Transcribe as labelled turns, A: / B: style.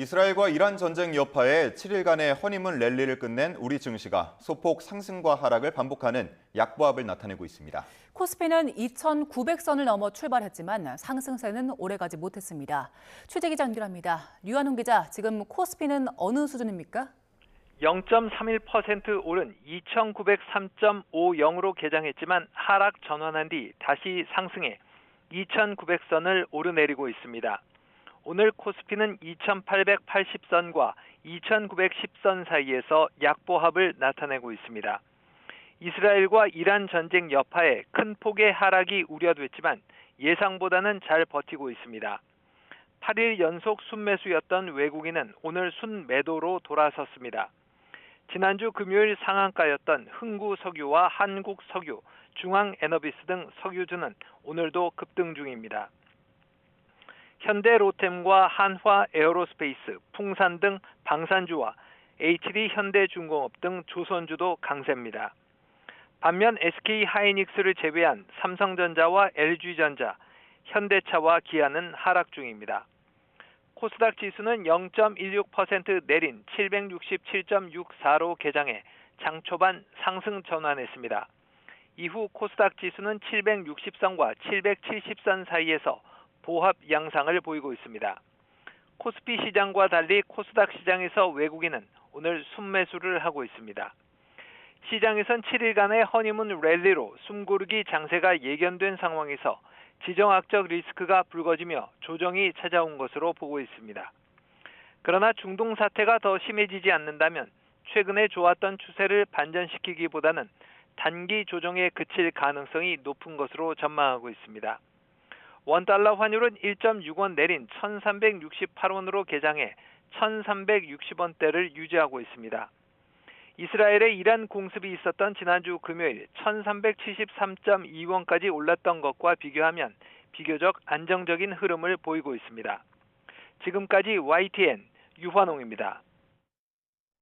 A: 이스라엘과 이란 전쟁 여파에 7일간의 허니문 랠리를 끝낸 우리 증시가 소폭 상승과 하락을 반복하는 약보합을 나타내고 있습니다.
B: 코스피는 2,900선을 넘어 출발했지만 상승세는 오래가지 못했습니다. 최재 기자 연결합니다. 류한홍 기자, 지금 코스피는 어느 수준입니까?
C: 0.31% 오른 2,903.50으로 개장했지만 하락 전환한 뒤 다시 상승해 2,900선을 오르내리고 있습니다. 오늘 코스피는 2,880선과 2,910선 사이에서 약보합을 나타내고 있습니다. 이스라엘과 이란 전쟁 여파에 큰 폭의 하락이 우려됐지만 예상보다는 잘 버티고 있습니다. 8일 연속 순매수였던 외국인은 오늘 순매도로 돌아섰습니다. 지난주 금요일 상한가였던 흥구 석유와 한국 석유, 중앙에너비스 등 석유주는 오늘도 급등 중입니다. 현대로템과 한화 에어로스페이스, 풍산 등 방산주와 HD 현대중공업 등 조선주도 강세입니다. 반면 SK 하이닉스를 제외한 삼성전자와 LG전자, 현대차와 기아는 하락 중입니다. 코스닥 지수는 0.16% 내린 767.64로 개장해 장 초반 상승 전환했습니다. 이후 코스닥 지수는 760선과 770선 사이에서 보합 양상을 보이고 있습니다. 코스피 시장과 달리 코스닥 시장에서 외국인은 오늘 순매수를 하고 있습니다. 시장에선 7일간의 허니문 랠리로 숨고르기 장세가 예견된 상황에서 지정학적 리스크가 불거지며 조정이 찾아온 것으로 보고 있습니다. 그러나 중동 사태가 더 심해지지 않는다면 최근에 좋았던 추세를 반전시키기보다는 단기 조정에 그칠 가능성이 높은 것으로 전망하고 있습니다. 원달러 환율은 1.6원 내린 1368원으로 개장해 1360원대를 유지하고 있습니다. 이스라엘의 이란 공습이 있었던 지난주 금요일 1373.2원까지 올랐던 것과 비교하면 비교적 안정적인 흐름을 보이고 있습니다. 지금까지 YTN 유환홍입니다.